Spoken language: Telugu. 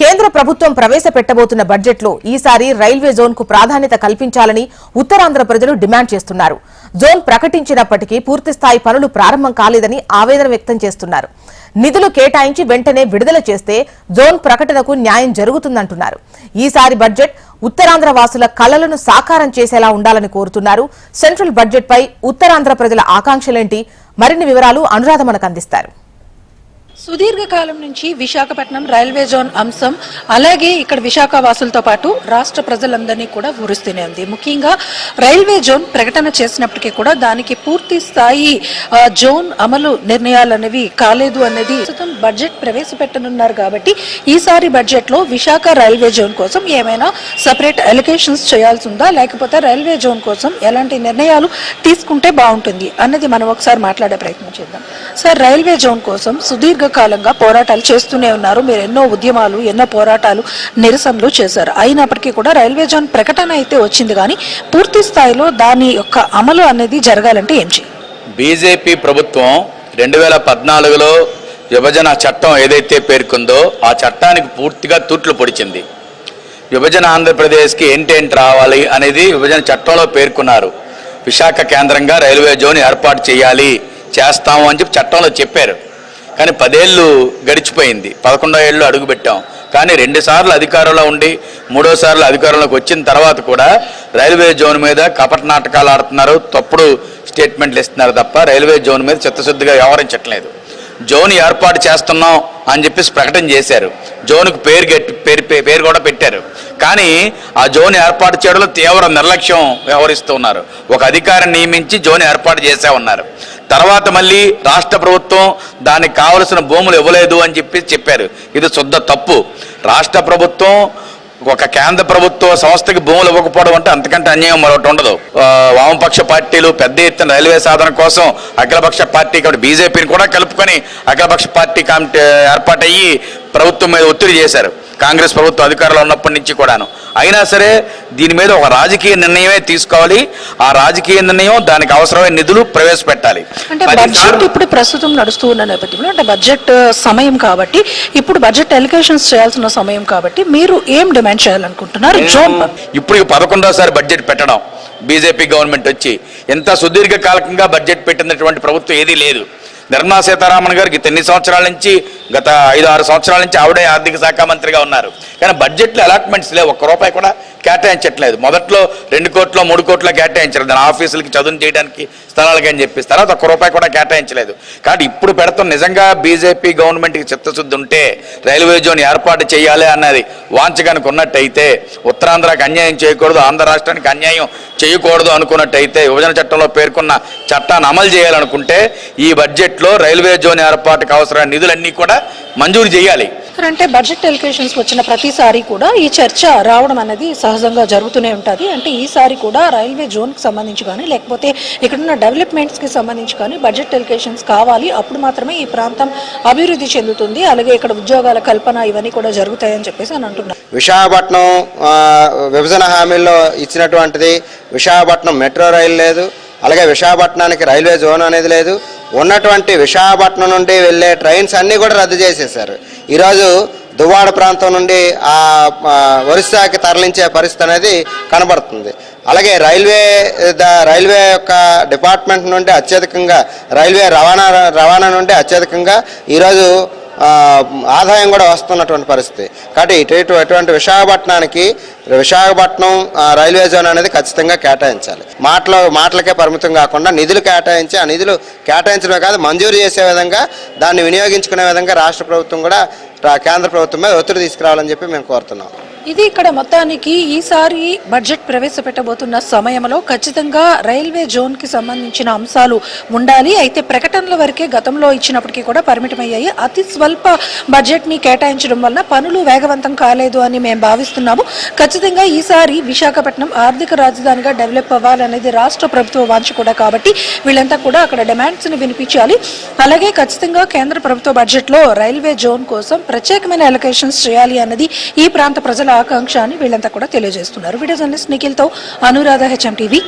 కేంద్ర ప్రభుత్వం ప్రవేశపెట్టబోతున్న బడ్జెట్లో ఈసారి రైల్వే జోన్కు ప్రాధాన్యత కల్పించాలని ఉత్తరాంధ్ర ప్రజలు డిమాండ్ చేస్తున్నారు. జోన్ ప్రకటించినప్పటికీ పూర్తిస్థాయి పనులు ప్రారంభం కాలేదని ఆవేదన వ్యక్తం చేస్తున్నారు. నిధులు కేటాయించి వెంటనే విడుదల చేస్తే జోన్ ప్రకటనకు న్యాయం జరుగుతుందంటున్నారు. ఈసారి బడ్జెట్ ఉత్తరాంధ్ర వాసుల కలలను సాకారం చేసేలా ఉండాలని కోరుతున్నారు. సెంట్రల్ బడ్జెట్పై ఉత్తరాంధ్ర ప్రజల ఆకాంక్షలేంటి? మరిన్ని వివరాలు అనురాధ మనకు అందిస్తారు. సుదీర్ఘకాలం నుంచి విశాఖపట్నం రైల్వే జోన్ అంశం అలాగే ఇక్కడ విశాఖ వాసులతో పాటు రాష్ట్ర ప్రజలందరినీ కూడా ఊరుస్తూనే ఉంది. ముఖ్యంగా రైల్వే జోన్ ప్రకటన చేసినప్పటికీ కూడా దానికి పూర్తి స్థాయి జోన్ అమలు నిర్ణయాలు అనేవి కాలేదు అనేది ప్రస్తుతం బడ్జెట్ ప్రవేశపెట్టనున్నారు కాబట్టి ఈసారి బడ్జెట్లో విశాఖ రైల్వే జోన్ కోసం ఏమైనా సపరేట్ అలికేషన్స్ చేయాల్సి ఉందా లేకపోతే రైల్వే జోన్ కోసం ఎలాంటి నిర్ణయాలు తీసుకుంటే బాగుంటుంది? అన్నది మనం ఒకసారి మాట్లాడే ప్రయత్నం చేద్దాం. సార్ రైల్వే జోన్ కోసం దీర్ఘకాలంగా పోరాటాలు చేస్తూనే ఉన్నారు. మీరు ఎన్నో ఉద్యమాలు ఎన్నో పోరాటాలు నిరసనలు చేశారు. అయినప్పటికీ కూడా రైల్వే జోన్ ప్రకటన అయితే వచ్చింది కానీ పూర్తి స్థాయిలో దాని యొక్క అమలు అనేది జరగాలంటే ఏం చేయాలి బీజేపీ ప్రభుత్వం రెండు వేల పద్నాలుగులో విభజన చట్టం ఏదైతే పేర్కొందో ఆ చట్టానికి పూర్తిగా తూట్లు పొడిచింది. విభజన ఆంధ్రప్రదేశ్కి ఏంటేంటి రావాలి అనేది విభజన చట్టంలో పేర్కొన్నారు. విశాఖ కేంద్రంగా రైల్వే జోన్ ఏర్పాటు చేయాలి చేస్తాము అని చెప్పి చట్టంలో చెప్పారు. కానీ పదేళ్ళు గడిచిపోయింది. పదకొండో ఏళ్ళు అడుగుపెట్టాం కానీ రెండుసార్లు అధికారంలో ఉండి మూడోసార్లు అధికారంలోకి వచ్చిన తర్వాత కూడా రైల్వే జోన్ మీద కపట నాటకాలు ఆడుతున్నారు. తప్పుడు స్టేట్మెంట్లు ఇస్తున్నారు తప్ప రైల్వే జోన్ మీద చిత్తశుద్ధిగా వ్యవహరించట్లేదు. జోన్ ఏర్పాటు చేస్తున్నాం అని చెప్పేసి ప్రకటన చేశారు. జోన్కు పేరు గట్టి పేరు పే- పేరు కూడా పెట్టారు. కానీ ఆ జోన్ ఏర్పాటు చేయడంలో తీవ్ర నిర్లక్ష్యం వ్యవహరిస్తూ ఉన్నారు. ఒక అధికారిని నియమించి జోన్ ఏర్పాటు చేసే ఉన్నారు. తర్వాత మళ్ళీ రాష్ట్ర ప్రభుత్వం దానికి కావలసిన భూములు ఇవ్వలేదు అని చెప్పి చెప్పారు. ఇది శుద్ధ తప్పు. రాష్ట్ర ప్రభుత్వం ఒక కేంద్ర ప్రభుత్వ సంస్థకి భూములు ఇవ్వకపోవడం అంటే అంతకంటే అన్యాయం మరొకటి ఉండదు. వామపక్ష పార్టీలు పెద్ద ఎత్తున రైల్వే సాధన కోసం అఖిలపక్ష పార్టీ కాబట్టి బీజేపీని కూడా కలుపుకొని అఖిలపక్ష పార్టీ కమిటీ ఏర్పాటయ్యి ప్రభుత్వం మీద ఒత్తిడి చేశారు. కాంగ్రెస్ ప్రభుత్వం అధికారంలో ఉన్నప్పటి నుంచి కూడాను. అయినా సరే దీని మీద ఒక రాజకీయ నిర్ణయమే తీసుకోవాలి. ఆ రాజకీయ నిర్ణయం దానికి అవసరమైన నిధులు ప్రవేశపెట్టాలి. అంటే బడ్జెట్ ఇప్పుడు ప్రస్తుతం నడుస్తూ ఉన్న నేపథ్యంలో అంటే బడ్జెట్ సమయం కాబట్టి ఇప్పుడు బడ్జెట్ ఎలికేషన్స్ చేయాల్సిన సమయం కాబట్టి మీరు ఏం డిమాండ్ చేయాలనుకుంటున్నారు? ఇప్పుడు పదకొండోసారి బడ్జెట్ పెట్టడం. బీజేపీ గవర్నమెంట్ వచ్చి ఎంత సుదీర్ఘకాలకంగా బడ్జెట్ పెట్టినటువంటి ప్రభుత్వం ఏదీ లేదు. నిర్మలా సీతారామన్ గారికి ఎన్ని సంవత్సరాల నుంచి గత ఐదు ఆరు సంవత్సరాల నుంచి ఆవిడే ఆర్థిక శాఖ మంత్రిగా ఉన్నారు. కానీ బడ్జెట్లో అలాట్మెంట్స్ లేవు. ఒక్క రూపాయి కూడా కేటాయించట్లేదు. మొదట్లో రెండు కోట్లు మూడు కోట్లు కేటాయించారు దాని ఆఫీసులకి చదువు చేయడానికి స్థలాలకి అని చెప్పేసి. తర్వాత ఒక్క రూపాయి కూడా కేటాయించలేదు. కాబట్టి ఇప్పుడు పెడతాం. నిజంగా బీజేపీ గవర్నమెంట్కి చిత్తశుద్ధి ఉంటే రైల్వే జోన్ ఏర్పాటు చేయాలి అన్నది వాంఛ కనుక ఉన్నట్టయితే ఉత్తరాంధ్రకి అన్యాయం చేయకూడదు ఆంధ్ర రాష్ట్రానికి అన్యాయం చేయకూడదు అనుకున్నట్టయితే విభజన చట్టంలో పేర్కొన్న చట్టాన్ని అమలు చేయాలనుకుంటే ఈ బడ్జెట్ బడ్జెట్లో రైల్వే జోన్ ఏర్పాటుకు అవసరమైన నిధులన్నీ కూడా మంజూరు చేయాలి. అంటే బడ్జెట్ ఎలికేషన్స్ వచ్చిన ప్రతిసారి కూడా ఈ చర్చ రావడం అనేది సహజంగా జరుగుతూనే ఉంటుంది. అంటే ఈసారి కూడా రైల్వే జోన్కి సంబంధించి కానీ లేకపోతే ఇక్కడున్న డెవలప్మెంట్స్కి సంబంధించి కానీ బడ్జెట్ ఎలికేషన్స్ కావాలి. అప్పుడు మాత్రమే ఈ ప్రాంతం అభివృద్ధి చెందుతుంది. అలాగే ఇక్కడ ఉద్యోగాల కల్పన ఇవన్నీ కూడా జరుగుతాయని చెప్పేసి అని అంటున్నారు. విశాఖపట్నం విభజన హామీల్లో ఇచ్చినటువంటిది విశాఖపట్నం మెట్రో రైలు లేదు. అలాగే విశాఖపట్నానికి రైల్వే జోన్ అనేది లేదు. ఉన్నటువంటి విశాఖపట్నం నుండి వెళ్ళే ట్రైన్స్ అన్నీ కూడా రద్దు చేసేసారు ఈరోజు దువ్వాడ ప్రాంతం నుండి ఆ ఒరిస్సాకి తరలించే పరిస్థితి అనేది కనబడుతుంది. అలాగే రైల్వే ద రైల్వే యొక్క డిపార్ట్మెంట్ నుండి అత్యధికంగా రైల్వే రవాణా రవాణా నుండి అత్యధికంగా ఈరోజు ఆదాయం కూడా వస్తున్నటువంటి పరిస్థితి. కాబట్టి ఇటు ఇటు అటువంటి విశాఖపట్నానికి విశాఖపట్నం రైల్వే జోన్ అనేది ఖచ్చితంగా కేటాయించాలి. మాటలు మాటలకే పరిమితం కాకుండా నిధులు కేటాయించి ఆ నిధులు కేటాయించడమే కాదు మంజూరు చేసే విధంగా దాన్ని వినియోగించుకునే విధంగా రాష్ట్ర ప్రభుత్వం కూడా కేంద్ర ప్రభుత్వం మీద ఒత్తిడి తీసుకురావాలని చెప్పి మేము కోరుతున్నాం. ఇది ఇక్కడ మొత్తానికి ఈసారి బడ్జెట్ ప్రవేశపెట్టబోతున్న సమయంలో ఖచ్చితంగా రైల్వే జోన్కి సంబంధించిన అంశాలు ఉండాలి. అయితే ప్రకటనల వరకే గతంలో ఇచ్చినప్పటికీ కూడా పరిమితమయ్యాయి. అతి స్వల్ప బడ్జెట్ని కేటాయించడం వలన పనులు వేగవంతం కాలేదు అని మేము భావిస్తున్నాము. ఖచ్చితంగా ఈసారి విశాఖపట్నం ఆర్థిక రాజధానిగా డెవలప్ అవ్వాలనేది రాష్ట్ర ప్రభుత్వ వాంఛ కూడా కాబట్టి వీళ్ళంతా కూడా అక్కడ డిమాండ్స్ని వినిపించాలి. అలాగే ఖచ్చితంగా కేంద్ర ప్రభుత్వ బడ్జెట్లో రైల్వే జోన్ కోసం ప్రత్యేకమైన అలొకేషన్స్ చేయాలి అన్నది ఈ ప్రాంత ప్రజల ఆకాంక్ష అని వీళ్ళంతా కూడా తెలియజేస్తున్నారు. వీడియో జర్నలిస్ట్ నిఖిల్తో అనురాధ హెచ్ఎం టీవీ.